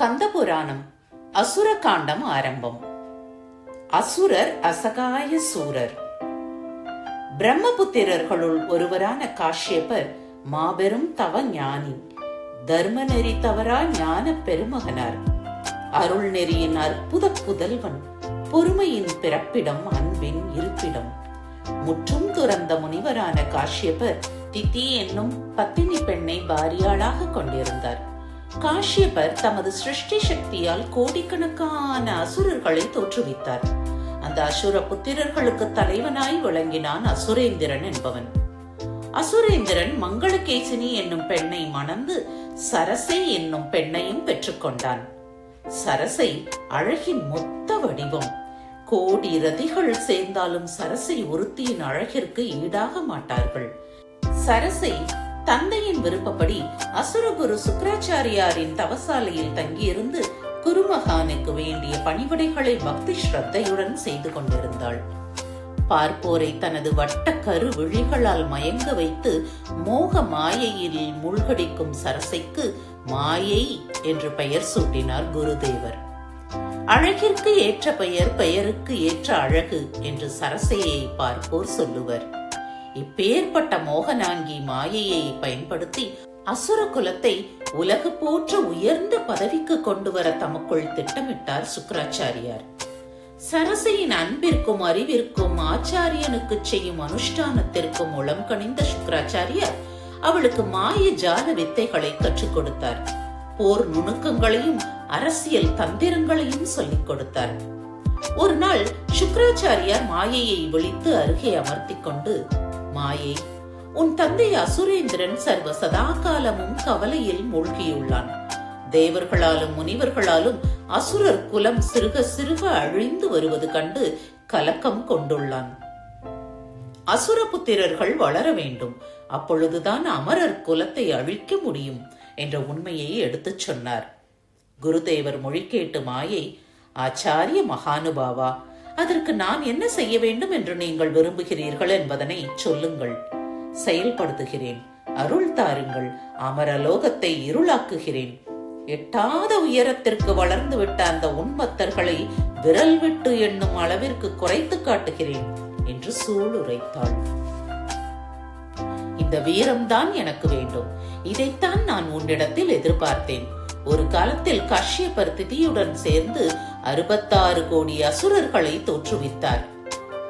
கந்தபுராணம் அசுர காண்டம் ஆரம்பம். அசுரர் அசகாய சூரர். பிரம்மபுத்திரர்களுள் ஒருவரான காஷ்யபர் மாபெரும் தவ ஞானி தர்ம நெறி தவறா ஞான பெருமகனார். அருள் நெறியின் அற்புத புதல்வன் பொறுமையின் பிறப்பிடம் அன்பின் இருப்பிடம். முற்றும் துறந்த முனிவரான காஷ்யபர் திதி என்னும் பத்தினி பெண்ணை பாரியாளாக கொண்டிருந்தார். காஷ்யபர் தமது சிருஷ்டி சக்தியால் கோடிக்கணக்கான அசுரர்களை தோற்றுவித்தார். அந்த அசுர புத்திரர்களுக்கு தலைவனாய் விளங்கினான் அசுரேந்திரன் என்பவன். அசுரேந்திரன் மங்களகேசினி என்னும் பெண்ணை மணந்து சரசை என்னும் பெண்ணையும் பெற்றுக்கொண்டான். சரசை அழகின் மொத்த வடிவம். கோடி ரதிகள் சேர்ந்தாலும் சரசை ஒருத்தியின் அழகிற்கு ஈடாக மாட்டார்கள். சரசை தந்தை விருப்பப்படி அசுரகுரு சுக்கராச்சாரியாரின் தவசாலையில் தங்கியிருந்து குருமகானுக்கு வேண்டிய பணிவிடைகளை பக்தி ஸ்ரத்தையுடன் செய்து கொண்டிருந்தாள். பார்ப்போரை தனது வட்ட கரு விழிகளால் மயங்க வைத்து மோக மாயையில் மூழ்கடிக்கும் சரசைக்கு மாயை என்று பெயர் சூட்டினார் குருதேவர். அழகிற்கு ஏற்ற பெயர் பெயருக்கு ஏற்ற அழகு என்று சரசையை பார்ப்போர் சொல்லுவர். இப்பேற்பட்ட மோகனாங்கி மாயையை பயன்படுத்தி அசுர குலத்தை உலகு போற்ற உயர்ந்த பதவிக்கு கொண்டு வர தமக்குள் திட்டமிட்டார் சுக்கராச்சாரியார். சரசையின் அன்பிற்கும் அறிவிற்கும் ஆச்சாரியனுக்கு செய்யும் அனுஷ்டானத்திற்கும் உளம் கணிந்த சுக்கராச்சாரியார் அவளுக்கு மாய ஜால வித்தைகளை கற்றுக் கொடுத்தார். போர் நுணுக்கங்களையும் அரசியல் தந்திரங்களையும் சொல்லிக் கொடுத்தார். ஒரு நாள் சுக்கராச்சாரியார் மாயையை விழித்து அருகே அமர்த்தி கொண்டு மாயே உன் தந்தை அசுரேந்திரன் சர்வ சதாகாலமும் கவலையில் மூழ்கியுள்ளான். தேவர்களாலும் முனிவர்களாலும் அசுரர் குலம் சிறுக சிறுக அழிந்து வருவது கண்டு கலக்கம் கொண்டுள்ளான். அசுரபுத்திரர்கள் வளர வேண்டும். அப்பொழுதுதான் அமரர் குலத்தை அழிக்க முடியும் என்ற உண்மையை எடுத்துச் சொன்னார். குருதேவர் மொழி கேட்டு மாயை ஆச்சாரிய மகானுபாவா அதற்கு நான் என்ன செய்ய வேண்டும் என்று நீங்கள் விரும்புகிறீர்கள் என்பதனை சொல்லுங்கள். செயல்படுத்துகிறேன். அருள் தாருங்கள். அமரலோகத்தை இருளாக்குகிறேன். எட்டாத உயரத்திற்கு வளர்ந்து விட்ட அந்த உண்மத்தர்களை விரல் விட்டு எண்ணும் அளவிற்கு குறைத்து காட்டுகிறேன் என்று சூளுரைத்தாள் இந்த வீரம்தான் எனக்கு வேண்டும். இதைத்தான் நான் உன்னிடத்தில் எதிர்பார்த்தேன். ஒரு காலத்தில் கஷ்யபர் திதியுடன் சேர்ந்து அறுபத்தாறு கோடி அசுரர்களை தோற்றுவித்தார்.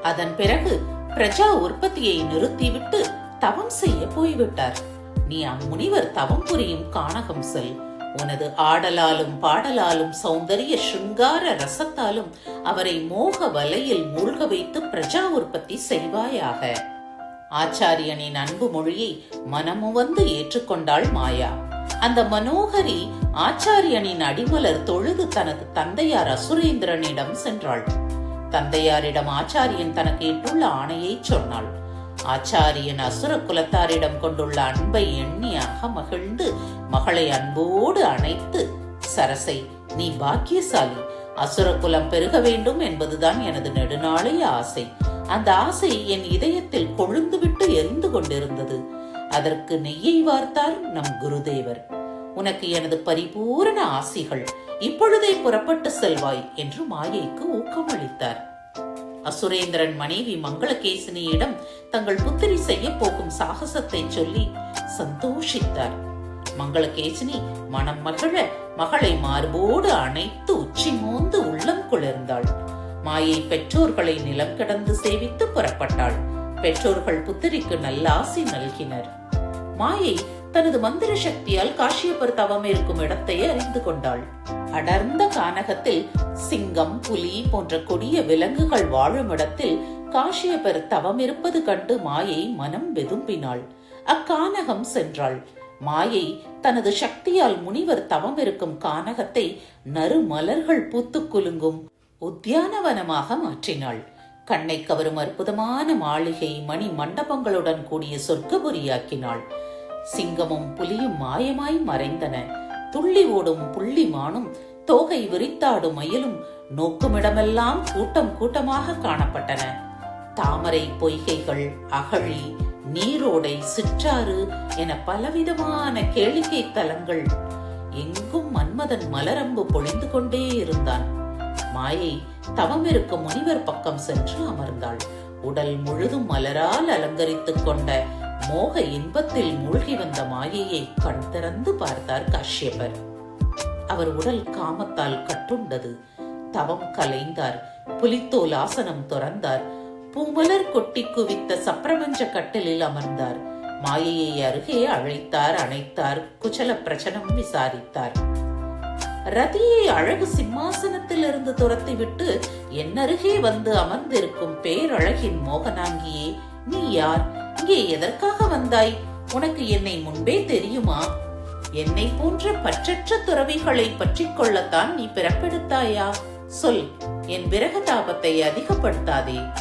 அதன் பிறகு பிரஜா உற்பத்தியை நிறுத்திவிட்டு தவம் செய்ய போய்விட்டார். நீ அம்முனிவர் தவம் புரியும் காணகம் செல். உனது ஆடலாலும் பாடலாலும் சௌந்தரிய சுங்கார ரசத்தாலும் அவரை மோக வலையில் மூழ்க வைத்து பிரஜா உற்பத்தி செய்வாயாக. ஆச்சாரியனின் அன்பு மொழியை மனமுவந்து ஏற்றுக்கொண்டாள் மாயா. அந்த மனோகரி ஆச்சாரியனின் அடிமலர் தொழுது தனது தந்தையார் அசுரேந்திரனிடம் சென்றாள். தந்தையாரிடம் ஆச்சாரியன் தனக்கு இட்டுள்ள ஆணையை சொன்னாள். ஆச்சாரியன் அசுர குலத்தாரிடம் கொண்டுள்ள அன்பை எண்ணியாக மகிழ்ந்து மகளை அன்போடு அணைத்து சரசை நீ பாக்கியசாலி. அசுர குலம் பெருக வேண்டும் என்பதுதான் எனது நெடுநாளைய ஆசை. அந்த ஆசை என் இதயத்தில் கொழுந்துவிட்டு எரிந்து கொண்டிருந்தது. அதற்கு நெய்யை வார்த்தார் நம் குருதேவர். உனக்கு எனது பரிபூரண ஆசிகள் இப்பொழுதே புறப்பட்டு செல்வாய் என்று மாயைக்கு ஊக்கமளித்தார். அசுரேந்திரன் மனைவி மங்களகேசினியிடம் தங்கள் புத்திரி செய்ய போகும் சாகசத்தை சொல்லி சந்தோஷித்தார். மங்களகேசினி மனம் மகிழ மகளை மார்போடு அணைத்து உச்சி மோந்து உள்ளம் குளிர்ந்தாள். மாயை பெற்றோர்களை நிலம் கடந்து சேவித்து புறப்பட்டாள். பெற்றோர்கள் புத்திரிக்கு நல்லாசி நல்கினர். மாயை தனது மந்திர சக்தியால் காஷ்யப்பர் தவம் இருக்கும் இடத்தை அறிந்து கொண்டாள். அடர்ந்த கானகத்தில் சிங்கம் புலி போன்ற கொடிய விலங்குகள் வாழும் இடத்தில் காஷ்யபர் தவம் இருப்பது கண்டு மாயை மனம் வெதும்பினாள். அக்கானகம் சென்றாள். மாயை தனது சக்தியால் முனிவர் தவம் இருக்கும் கானகத்தை நறுமலர்கள் பூத்து குலுங்கும் உத்தியானவனமாக மாற்றினாள். கண்ணை கவரும் அற்புதமான மாளிகை மணி மண்டபங்களுடன் கூடிய சொர்க்கபுரியாக்கினாள். சிங்கமும் புலியும் மாயமாய் மறைந்தன. துள்ளி ஓடும் புள்ளி மானும் தோகை விரித்தாடும் மயிலும் நோக்குமிடமெல்லாம் கூட்டம் கூட்டமாக காணப்பட்டன. தாமரை பொய்கைகள் அகழி நீரோடை சிற்றாறு என பலவிதமான கேளிக்கை தலங்கள் எங்கும் மன்மதன் மலரம்பு பொழிந்து கொண்டே இருந்தான். மாயை தவமிருக்கும் முனிவர் பக்கம் சென்று அமர்ந்தாள். உடல் முழுதும் மலரால் அலங்கரித்துக் கொண்ட மோக இன்பத்தில் மூழ்கி வந்த மாயையை கண் திறந்து பார்த்தார் காஷ்யபர் அவர் உடல் காமத்தால் கட்டுண்டது. தவம் கலைந்தார். புலித்தோல் ஆசனம் துறந்தார். பூமலர் கொட்டி குவித்த சப்ரமஞ்ச கட்டிலில் அமர்ந்தார். மாயையை அருகே அழைத்தார் அணைத்தார் குச்சல பிரச்சனம் விசாரித்தார். ரதியை அழகு சிம்மாசனத்திலிருந்து துரத்திவிட்டு என் அருகே வந்து அமர்ந்திருக்கும் பேரழகின் மோகனாங்கியே நீ யார்? இங்கே எதற்காக வந்தாய்? உனக்கு என்னை முன்பே தெரியுமா? என்னை போன்ற பற்றற்ற துறவிகளை பற்றிக் கொள்ளத்தான் நீ பிறப்பெடுத்தாயா? சொல் என் விரக தாபத்தை அதிகப்படுத்தாதே.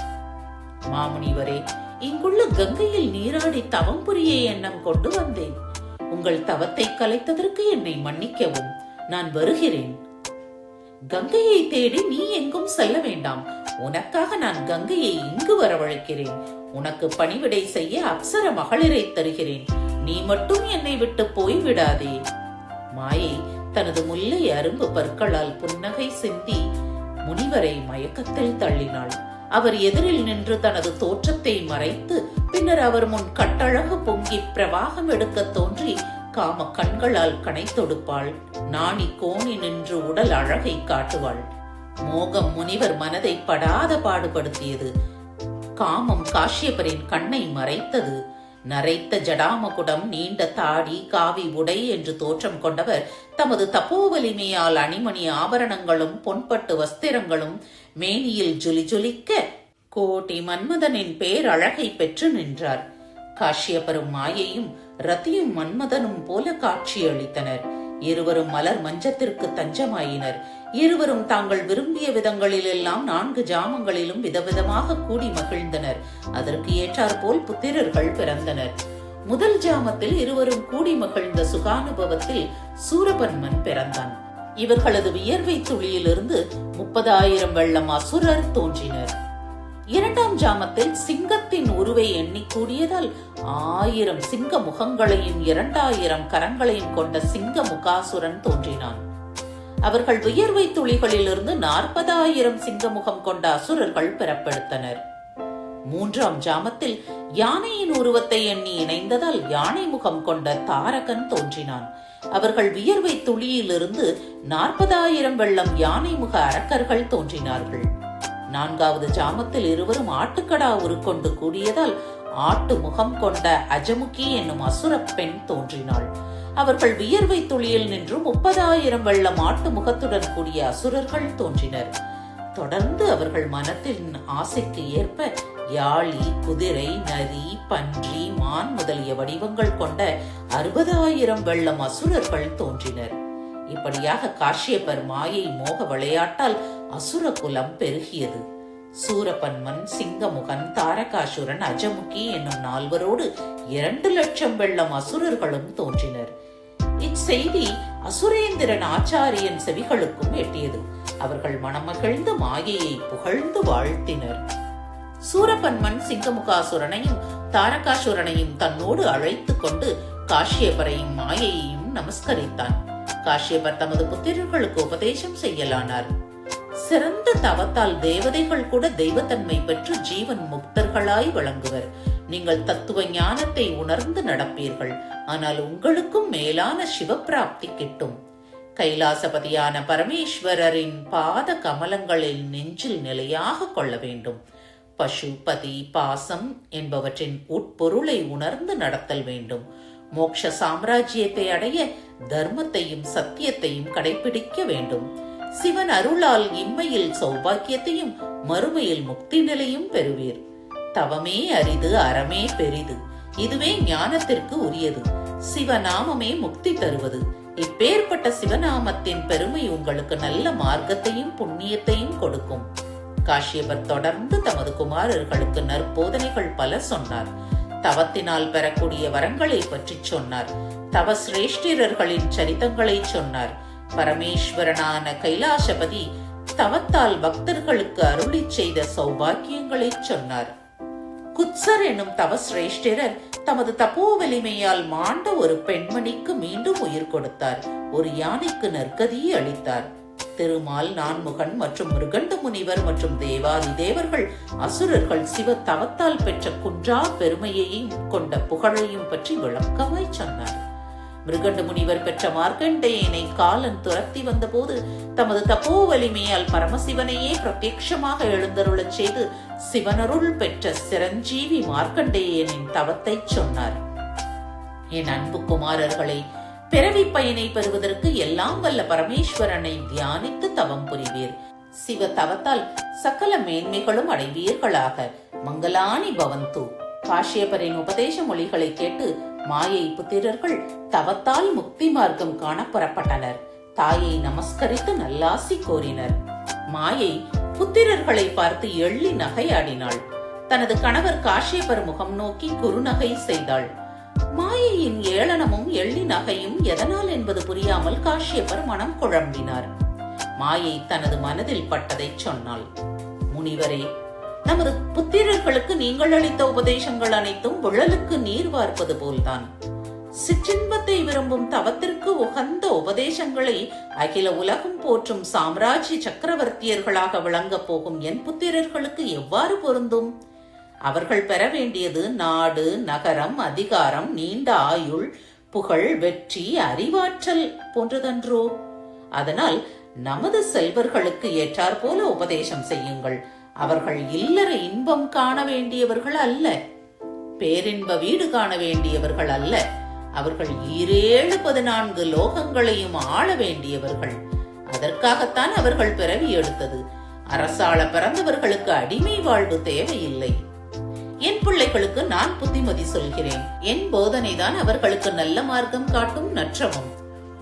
மாமுனிவரே இங்குள்ள கங்கையில் நீராடி தவம் புரிய எண்ணம் கொண்டு வந்தேன். உங்கள் தவத்தை கலைத்ததற்கு என்னை மன்னிக்கவும் நான் வருகிறேன். கங்கையை தேடி நீ எங்கும் செல்ல வேண்டாம். உனக்காக நான் கங்கையை இங்கு வரவழைக்கிறேன். உனக்கு பணிவிடை செய்ய அப்சர மகளிரை தருகிறேன். நீ மட்டும் என்னை விட்டு போய்விடாதே. மாயை தனது முல்லை அரும்பு பற்களால் புன்னகை சிந்தி முனிவரை மயக்கத்தில் தள்ளினாள். அவர் எதிரில் நின்று தனது தோற்றத்தை மறைத்து பின்னர் அவர் முன் கட்டழகு பொங்கி பிரவாகம் எடுக்க தோன்றி காம கண்களால் கணை தொடுப்பாள். நாணி கோணி நின்று உடல் அழகை காட்டுவாள். மோகம் முனிவர் மனதை படாத பாடுபடுத்தியது. காமம் காஷ்யபரின் கண்ணை மறைத்தது. நரைத்த ஜடாமகுடம் நீண்ட தாடி காவி உடை என்று தோற்றம் கொண்டவர் தமது தப்போ வலிமையால் அணிமணி ஆபரணங்களும் பொன்பட்டு வஸ்திரங்களும் மேனியில் ஜொலி ஜொலிக்க கோட்டி மன்மதனின் பேரழகை பெற்று நின்றார். காஷ்யபரும் மாயையும் ரத்தியும் மன்மதனும் போல காட்சியளித்தனர் இருவரும் மலர் மஞ்சத்திற்கு தஞ்சமாயினர். இருவரும் தாங்கள் விரும்பிய விதங்களிலெல்லாம் நான்கு ஜாமங்களிலும் விதவிதமாக கூடி மகிழ்ந்தனர். அதற்கு ஏற்றாற்போல் புத்திரர்கள் பிறந்தனர். முதல் ஜாமத்தில் இருவரும் கூடி மகிழ்ந்த சுகானுபவத்தில் சூரபன்மன் பிறந்தான். இவர்களது வியர்வை துளியிலிருந்து முப்பதாயிரம் வெள்ளம் அசுரர் தோன்றினர். இரண்டாம் ஜாமத்தில் சிங்கத்தின் உருவை எண்ணி கூடியதால் ஆயிரம் சிங்க முகங்களையும் இரண்டாயிரம் கரங்களையும் கொண்ட சிங்க முகாசுரன் தோன்றினான். அவர்கள் உயர்வை துளிகளிலிருந்து நாற்பதாயிரம் சிங்கமுகம் கொண்ட அசுரர்கள் பிறப்பெடுத்தனர். மூன்றாம் ஜாமத்தில் யானையின் உருவத்தை எண்ணி இணைந்ததால் யானை முகம் கொண்ட தாரகன் தோன்றினான். அவர்கள் வியர்வை துளியிலிருந்து நாற்பதாயிரம் வெள்ளம் யானை முக அரக்கர்கள் தோன்றினார்கள். நான்காவது ஜாமத்தில் இருவரும் ஆட்டுக்கடா உருக்கொண்டு கூடியதால் ஆட்டு முகம் கொண்ட அஜமுகி என்னும் அசுர பெண் தோன்றினாள். அவர்கள் வியர்வை துளியில் நின்று முப்பதாயிரம் வெள்ளம் ஆட்டு முகத்துடன் கூடிய அசுரர்கள் தோன்றினர். தொடர்ந்து அவர்கள் மனத்தின் ஆசைக்கு ஏற்ப யாழி குதிரை நரி பன்றி மான் முதலிய வடிவங்கள் கொண்ட அறுபதாயிரம் வெள்ளம் அசுரர்கள் தோன்றினர். இப்படியாக காஷ்யபர் மாயை மோக விளையாட்டால் அசுர குலம் பெருகியது. சூரபன்மன் சிங்கமுகன் தாரகாசுரன் அஜமுகி என்னும் நால்வரோடு இரண்டு லட்சம் வெள்ளம் அசுரர்களும் தோன்றினர். இச்செய்தி அசுரேந்திரன் ஆச்சாரியன் செவிகளுக்கும் எட்டியது. அவர்கள் மனமகிழ்ந்து மாயையை புகழ்ந்து வாழ்த்தினர். சூரபன்மன் சிங்கமுகாசுரனையும் தாரகாசுரனையும் தன்னோடு அழைத்துக் கொண்டு காஷ்யபரையும் மாயையையும் நமஸ்கரித்தான். காஷ்யபர் தமது புத்திரர்களுக்கு உபதேசம் செய்யலானார். சிறந்த தவத்தால் தேவதைகள் கூட தெய்வத்தன்மை பெற்று ஜீவன் முக்தர்களாய் வழங்குவர் நீங்கள் தத்துவ ஞானத்தை உணர்ந்து நடப்பீர்கள். ஆனால் உங்களுக்கும் மேலான சிவப்பிராப்தி கிட்டும். கைலாசபதியான பரமேஸ்வரரின் பாத கமலங்களில் நெஞ்சில் நிலையாக கொள்ள வேண்டும். பசுபதி பாசம் என்பவற்றின் உட்பொருளை உணர்ந்து நடத்தல் வேண்டும். மோக்ஷ சாம்ராஜ்யத்தை அடைய தர்மத்தையும் சத்தியத்தையும் கடைபிடிக்க வேண்டும். சிவன் அருளால் இம்மையில் சௌபாக்கியத்தையும் மறுமையில் முக்தி நிலையும் பெறுவீர். தவமே அரிது அறமே பெரிது. இதுவே ஞானத்திற்கு உரியது. சிவநாமமே முக்தி தருவது. இப்பேற்பட்ட சிவநாமத்தின் பெருமை உங்களுக்கு நல்ல மார்க்கத்தையும் புண்ணியத்தையும் கொடுக்கும். காஷ்யபர் தொடர்ந்து தமது குமாரர்களுக்கு நற்போதனைகள் பல சொன்னார். தவத்தினால் பெறக்கூடிய வரங்களை பற்றி சொன்னார். தவ சிரேஷ்டிரர்களின் சரித்தங்களை சொன்னார். பரமேஸ்வரனான கைலாசபதி தவத்தால் பக்தர்களுக்கு அருளி செய்த சௌபாக்கியங்களை சொன்னார். குத்சர் எனும் தவசிரேஷ்டரர் தமது தப்போ வலிமையால் மாண்ட ஒரு பெண்மணிக்கு மீண்டும் உயிர் கொடுத்தார். ஒரு யானைக்கு நற்கதியை அளித்தார். திருமால் நான்முகன் மற்றும் மிருகண்ட முனிவர் மற்றும் தேவாதி தேவர்கள் அசுரர்கள் சிவ தவத்தால் பெற்ற குன்றா பெருமையையும் கொண்ட புகழையும் பற்றி விளக்கமாய் சொன்னார். மிருகண்டு முனிவர் பெற்ற மார்க்கண்டேயனை காலன் துரத்தி வந்தபோது தமது தப்போ வலிமையால் பரமசிவனையே பிரத்யட்சமாக எழுந்தருளச் செய்து சிவனருள் பெற்ற சிரஞ்சீவி மார்க்கண்டேயனின் தவத்தை சொன்னார். என் அன்பு குமாரர்களை பிறவி பயனை பெறுவதற்கு எல்லாம் வல்ல பரமேஸ்வரனை தியானித்து தவம் புரிவீர். சிவ தவத்தால் சகல மேன்மைகளும் அடைவீர்களாக. மங்களாணி பவந்து. காஷ்யபரின் உபதேச மொழிகளை கேட்டு மாயை புத்திரர்கள் தவத்தால் முக்தி மார்க்கம் காண புறப்பட்டனர். தாயை நமஸ்கரித்து நல்லாசி கோரினர். மாயை புத்திரர்களை பார்த்து எள்ளி நகையாடினாள். தனது கணவர் காஷ்யபர் முகம் நோக்கி குறுநகை செய்தாள். மாயையின் ஏளனமும் எள்ளி நகையும் எதனால் என்பது புரியாமல் காஷ்யபர் மனம் குழம்பினார். மாயை தனது மனதில் பட்டதை சொன்னாள். முனிவரே நமது புத்திரர்களுக்கு நீங்கள் அளித்த உபதேசங்கள் அனைத்தும் விழலுக்கு நீர் வார்ப்பது போல்தான். சிற்றின்பத்தை விரும்பும் தவத்திற்கு உகந்த உபதேசங்களை அகில உலகம் போற்றும் சாம்ராஜ்ய சக்கரவர்த்தியர்களாக விளங்கப் போகும் என் புத்திரர்களுக்கு எவ்வாறு பொருந்தும்? அவர்கள் பெற வேண்டியது நாடு நகரம் அதிகாரம் நீண்ட ஆயுள் புகழ் வெற்றி அறிவாற்றல் போன்றதன்றோ. அதனால் நமது செல்வர்களுக்கு ஏற்றாற்போல உபதேசம் செய்யுங்கள். அவர்கள் இல்லற இன்பம் காண வேண்டியவர்கள் அல்ல. பேரின்ப வீடு காண வேண்டியவர்கள் அல்ல. அவர்கள் ஈரேழு பதினான்கு லோகங்களையும் ஆள வேண்டியவர்கள். அதற்காகத்தான் அவர்கள் பிறவி எடுத்தது. அரசாள பிறந்தவர்களுக்கு அடிமை வாழ்வு தேவையில்லை. என் பிள்ளைகளுக்கு நான் புத்திமதி சொல்கிறேன். என் போதனைதான் அவர்களுக்கு நல்ல மார்க்கம் காட்டும் நற்றமும்.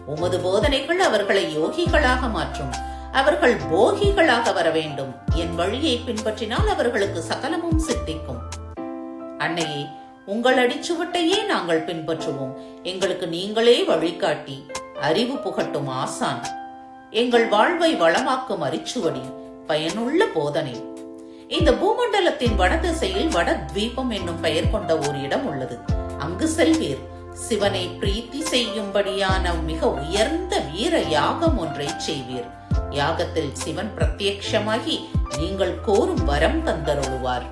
உமது போதனைகள் அவர்களை யோகிகளாக மாற்றும். அவர்கள் போகிகளாக வர வேண்டும் என் வழியை பின்பற்றினால் அவர்களுக்கு சகலமும் சித்திக்கும். அன்னையே உங்கள் அடிச்சுவட்டையே நாங்கள் பின்பற்றுவோம். எங்களுக்கு நீங்களே வழிகாட்டி அறிவு புகட்டும் ஆசான். எங்கள் வாழ்வை வளமாக்கும் அரிச்சுவடி பயனுள்ள போதனை. இந்த பூமண்டலத்தின் வடதிசையில் வட தீபம் என்னும் பெயர் கொண்ட ஒரு இடம் உள்ளது. அங்கு செல்வீர். சிவனை பிரீத்தி செய்யும்படியான மிக உயர்ந்த வீர யாகம் ஒன்றை செய்வீர். யாகத்தில் சிவன் பிரத்யக்ஷமாகி நீங்கள் கோரும் வரம் தந்தருளுவார்.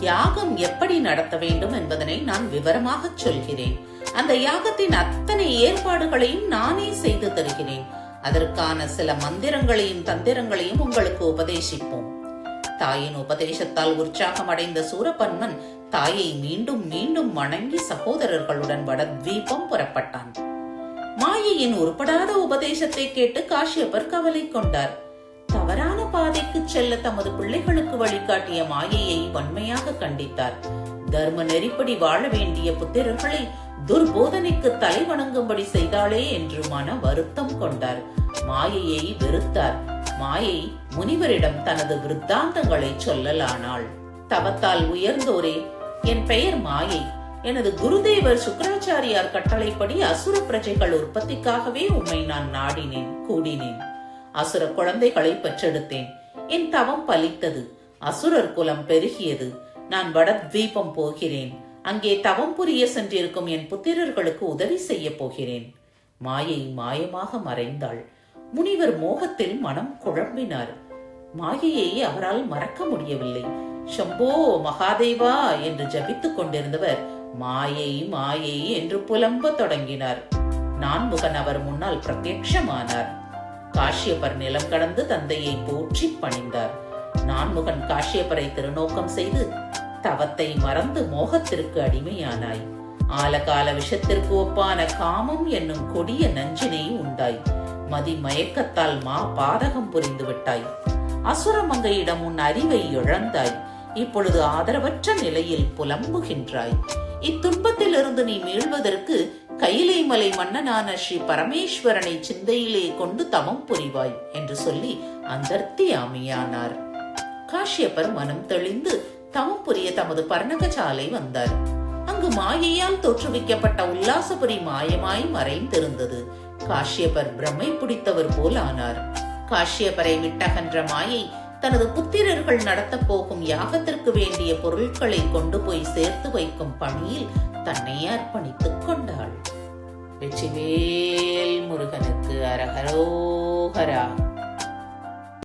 யாகம் எப்படி நடத்த வேண்டும் என்பதனை நான் விவரமாக சொல்கிறேன். அந்த யாகத்தின் அத்தனை ஏற்பாடுகளையும் நானே செய்து தருகிறேன். அதற்கான சில மந்திரங்களையும் தந்திரங்களையும் உங்களுக்கு உபதேசிப்போம். தாயின் உபதேசத்தால் உற்சாகம் அடைந்த சூரபன்மன் தாயை மீண்டும் மீண்டும் வணங்கி சகோதரர்களுடன் வடத்வீபம் புறப்பட்டான். மாயையின் உருப்படாத உபதேசத்தை கேட்டு காஷ்யபர் கவலை கொண்டார். தவறான பாதைக்கு செல்ல தமது பிள்ளைகளுக்கு வழிகாட்டிய மாயையை வன்மையாக கண்டித்தார். தர்ம நெறிப்படி வாழ வேண்டிய புத்திரர்களை துர்போதனைக்கு தலை வணங்கும்படி செய்தாளே என்று மன வருத்தம் கொண்டார். மாயையை வெறுத்தார். மாயை முனிவரிடம் தனது விருத்தாந்தங்களை சொல்லலானாள். தவத்தால் உயர்ந்தோரே என் பெயர் மாயை. எனது குருதேவர் சுக்கராச்சாரியார் கட்டளைப்படி அசுர பிரஜைகள் உற்பத்திக்காகவே உம்மை நான் நாடினேன் கூடினேன். அசுர குழந்தைகளை பெற்றெடுத்தேன். என் தவம் பலித்தது. அசுரர் குலம் பெருகியது. நான் வடத்வீபம் போகிறேன். அங்கே தவம் புரிய சென்றிருக்கும் என் புத்திரர்களுக்கு உதவி செய்ய போகிறேன். மாயை மாயமாக மறைந்தாள். முனிவர் மோகத்தில் மனம் குழம்பினார். மாயையை அவரால் மறக்க முடியவில்லை. சம்போ மகாதேவா என்று ஜபித்துக் கொண்டிருந்தவர் மாயை மாயை என்று புலம்ப தொடங்கினார். நான்முகன் அவர் முன்னால் பிரத்யக்ஷமானார் காஷ்யபர் நிலம் கடந்து தந்தையை போற்றி பணிந்தார். நான்முகன் காஷ்யபரை திருநோக்கம் செய்து தவத்தை மறந்து மோகத்திற்கு அடிமையானாய். ஆலகால விஷத்திற்கு ஒப்பான காமம் என்னும் கொடிய நஞ்சினை உண்டாய். மதி மயக்கத்தால் மா பாதகம் புரிந்து விட்டாய் அசுரமங்கையிடம் உன் அறிவை இழந்தாய். இப்பொழுது ஆதரவற்ற நிலையில் புலம்புகின்றாய். இத்துன்பத்திலிருந்து நீ மீள்வதற்கு கைலை மலை மன்னனான ஸ்ரீ பரமேஸ்வரனை சிந்தையிலே கொண்டு தவம் புரிவாய் என்று சொல்லி அந்தர்த்தியாமியானார் காஷ்யப்பர் மனம் தெளிந்து தவம் புரிய தமது பர்ணகசாலை வந்தார். அங்கு மாயையால் தோற்றுவிக்கப்பட்ட உல்லாசபுரி மாயமாய் மறைந்திருந்தது. காஷ்யப்பர் பிரமை பிடித்தவர் போல் ஆனார் காஷ்யப்பரை விட்டகன்ற மாயை தனது புத்திரர்கள் நடத்தப் போகும் யாகத்திற்கு வேண்டிய பொருட்களை கொண்டு போய் சேர்த்து வைக்கும் பணியில் தன்னை அர்ப்பணித்துக் கொண்டாள். வெற்றிவேல் முருகனுக்கு அரகரோகரா